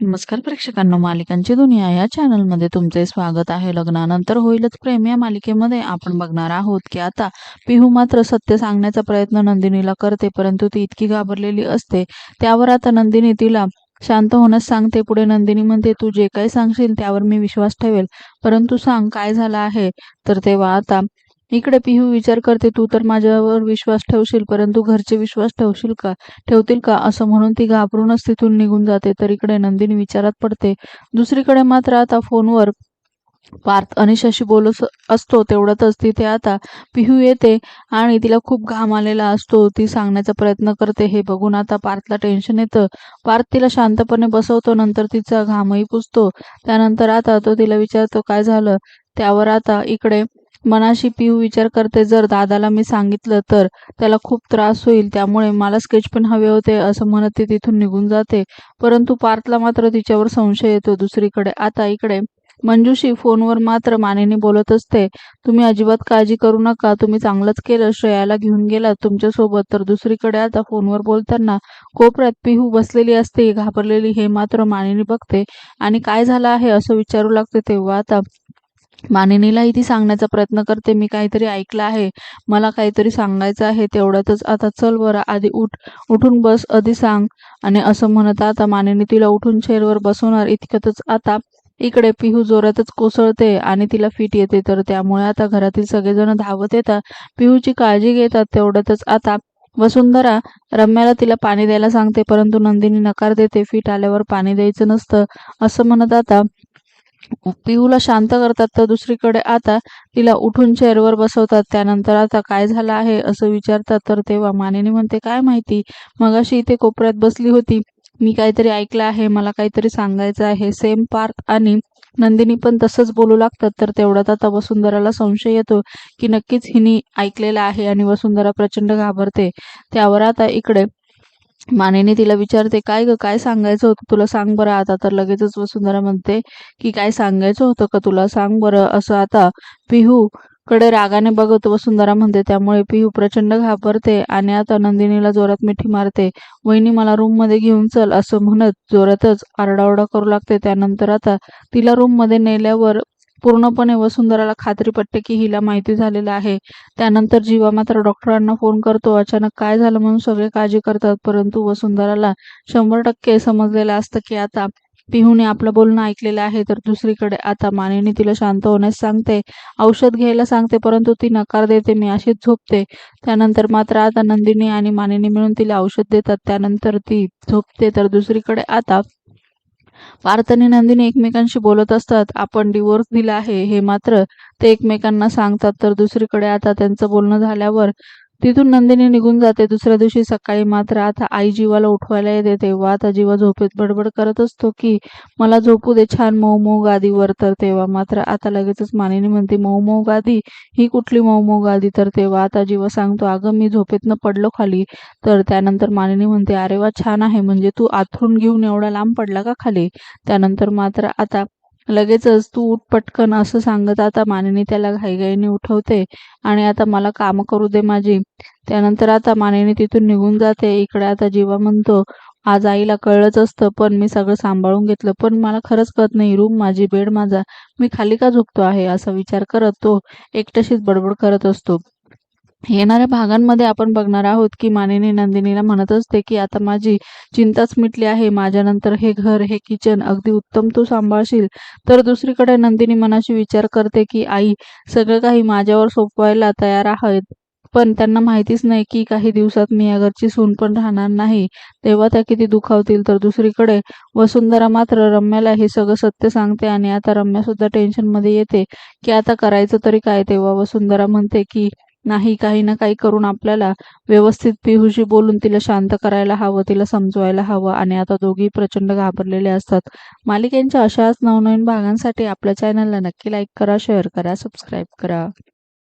नमस्कार प्रेक्षकांना मालिकांची दुनिया या चॅनलमध्ये तुमचे स्वागत आहे. लग्नानंतर होईलच प्रेम या मालिकेमध्ये. आपण बघणार आहोत की आता पिहू मात्र सत्य सांगण्याचा प्रयत्न नंदिनीला करते परंतु ती इतकी घाबरलेली असते. त्यावर आता नंदिनी तिला शांत होण्यास सांगते. पुढे नंदिनी म्हणते तू जे काही सांगशील त्यावर मी विश्वास ठेवेल. परंतु सांग काय झालं आहे? तर तेव्हा आता इकडे पिहू विचार करते तू तर माझ्यावर विश्वास ठेवशील परंतु घरचे विश्वास ठेवशील का? ठेवतील का? असं म्हणून ती घाबरूनच तिथून निघून जाते. तर इकडे नंदिनी विचारात पडते दुसरीकडे मात्र आता फोनवर पार्थ अनिशाशी बोलत असतो तेवढ्यातच तिथे आता पिहू येते आणि तिला खूप घाम आलेला असतो. ती सांगण्याचा प्रयत्न करते हे बघून आता पार्थला टेन्शन येतं. पार्थ तिला शांतपणे बसवतो नंतर तिचा घामही पुसतो. त्यानंतर आता तो तिला विचारतो काय झालं? त्यावर आता इकडे मनाशी पिऊ विचार करते. जर दादाला मी सांगितलं तर त्याला खूप त्रास होईल. त्यामुळे मला स्केच पेन हवे होते असं म्हणत ती तिथून निघून जाते. परंतु पार्थला मात्र तिच्यावर संशय येतो दुसरीकडे. आता इकडे मंजूशी फोनवर मात्र मानेने बोलत असते तुम्ही अजिबात काळजी करू नका. तुम्ही चांगलंच केलं. श्रेयाला घेऊन गेला तुमच्यासोबत. तर दुसरीकडे आता फोनवर बोलताना कोपऱ्यात पिहू बसलेली असते. घाबरलेली हे मात्र मानेने बघते. आणि काय झालं आहे असं विचारू लागते तेव्हा आता मानिनीलाही ती सांगण्याचा प्रयत्न करते. मी काहीतरी ऐकलं आहे. मला काहीतरी सांगायचं आहे तेवढ्यातच आता चल बरं आधी उठ. उठून बस आधी सांग. आणि असं म्हणत आता मानिनी तिला उठून चेअरवर बसवणार. इतक्यातच आता इकडे पिहू जोरातच कोसळते आणि तिला फिट येते. तर त्यामुळे आता घरातील सगळेजण धावत येतात. पिहूची काळजी घेतात. तेवढ्यातच आता वसुंधरा रम्याला तिला पाणी द्यायला सांगते. परंतु नंदिनी नकार देते. फिट आल्यावर पाणी द्यायचं नसतं. असं म्हणत आता पिहूला शांत करतात तर दुसरीकडे आता तिला उठून चेअरवर बसवतात. त्यानंतर आता काय झालं आहे असं विचारतात. तर तेव्हा मानेने म्हणते काय माहिती? मगाशी इथे कोपऱ्यात बसली होती. मी काहीतरी ऐकलं आहे. मला काहीतरी सांगायचं आहे. सेम पार्क आणि नंदिनी पण तसंच बोलू लागतात. तर तेवढ्यात आता वसुंधराला संशय येतो की नक्कीच हिनी ऐकलेलं आहे आणि वसुंधरा प्रचंड घाबरते. त्यावर आता इकडे मानेने तिला विचारते काय ग काय सांगायचं होतं तुला? सांग बरं आता. तर लगेचच वसुंधरा म्हणते की काय सांगायचं होतं का तुला? सांग बरं असं आता. पिहू कडे रागाने बघत वसुंधरा म्हणते त्यामुळे पिहू प्रचंड घाबरते आणि आता नंदिनीला जोरात मिठी मारते. वहिनी मला रूममध्ये घेऊन चल असं म्हणत जोरातच आरडाओरडा करू लागते. त्यानंतर आता तिला रूममध्ये नेल्यावर पूर्णपणे वसुंधराला खात्री पटते की हिला माहिती झालेलं आहे. त्यानंतर जीवा मात्र डॉक्टरांना फोन करतो. अचानक काय झालं म्हणून सगळे काळजी करतात परंतु वसुंधराला शंभर टक्के समजलेलं असतं की आता पिहूने आपलं बोलणं ऐकलेलं आहे तर दुसरीकडे आता मानेने तिला शांत होण्यास सांगते. औषध घ्यायला सांगते परंतु ती नकार देते मी अशीच झोपते. त्यानंतर मात्र आता नंदिनी आणि मानेने मिळून तिला औषध देतात. त्यानंतर ती झोपते तर दुसरीकडे आता पार्थ आणि नंदिनी एकमेकांशी बोलत असतात. आपण डिवोर्स दिला आहे हे मात्र ते एकमेकांना सांगतात. तर दुसरीकडे आता त्यांचं बोलणं झाल्यावर तिथून नंदिनी निघून जाते. दुसऱ्या दिवशी सकाळी मात्र आता आई जीवाला उठवायला येते. तेव्हा आता जीवा झोपेत बडबड करत असतो की मला झोपू दे छान मऊ मऊ गादीवर तर. तेव्हा मात्र आता लगेचच मानिनी म्हणते मऊ मऊ गादी? ही कुठली मऊ मऊ गादी? तर तेव्हा आता जीवा सांगतो अगं मी झोपेतनं पडलो खाली. तर त्यानंतर मानिनी म्हणते अरे वा छान आहे. म्हणजे तू आथरून घेऊन एवढा लांब पडला का खाली? त्यानंतर मात्र आता लगेचच तू उठ पटकन असं सांगत आता मानेनी त्याला घाईघाईने उठवते आणि आता मला काम करू दे माझी. त्यानंतर आता मानेनी तिथून निघून जाते. इकडे आता जीवा म्हणतो आज आईला कळलंच असतं पण मी सगळं सांभाळून घेतलं. पण मला खरंच कळत नाही रूम माझी बेड माझा. मी खाली का झोपतो आहे? असा विचार करत तो एकट्याशीच बडबड करत असतो. येणाऱ्या भागांमध्ये आपण बघणार आहोत की मानिनी नंदिनीला म्हणत असते की आता माझी चिंताच मिटली आहे. माझ्यानंतर हे घर हे किचन अगदी उत्तम तू सांभाळशील. तर दुसरीकडे नंदिनी मनाशी विचार करते की आई सगळं काही माझ्यावर सोपवायला तयार आहेत. पण त्यांना माहितीच नाही की काही दिवसात मी या घरची सून पण राहणार नाही. तेव्हा त्या किती दुखावतील. तर दुसरीकडे वसुंधरा मात्र रम्याला हे सगळं सत्य सांगते आणि आता रम्या सुद्धा टेन्शनमध्ये येते की आता करायचं तरी काय? तेव्हा वसुंधरा म्हणते की नाही काही ना काही करून आपल्याला व्यवस्थित पिहूशी बोलून तिला शांत करायला हवं तिला समजवायला हवं आणि आता दोघी प्रचंड घाबरलेले असतात. मालिकेंच्या अशाच नवनवीन भागांसाठी आपल्या चॅनलला नक्की लाईक करा शेअर करा सबस्क्राईब करा.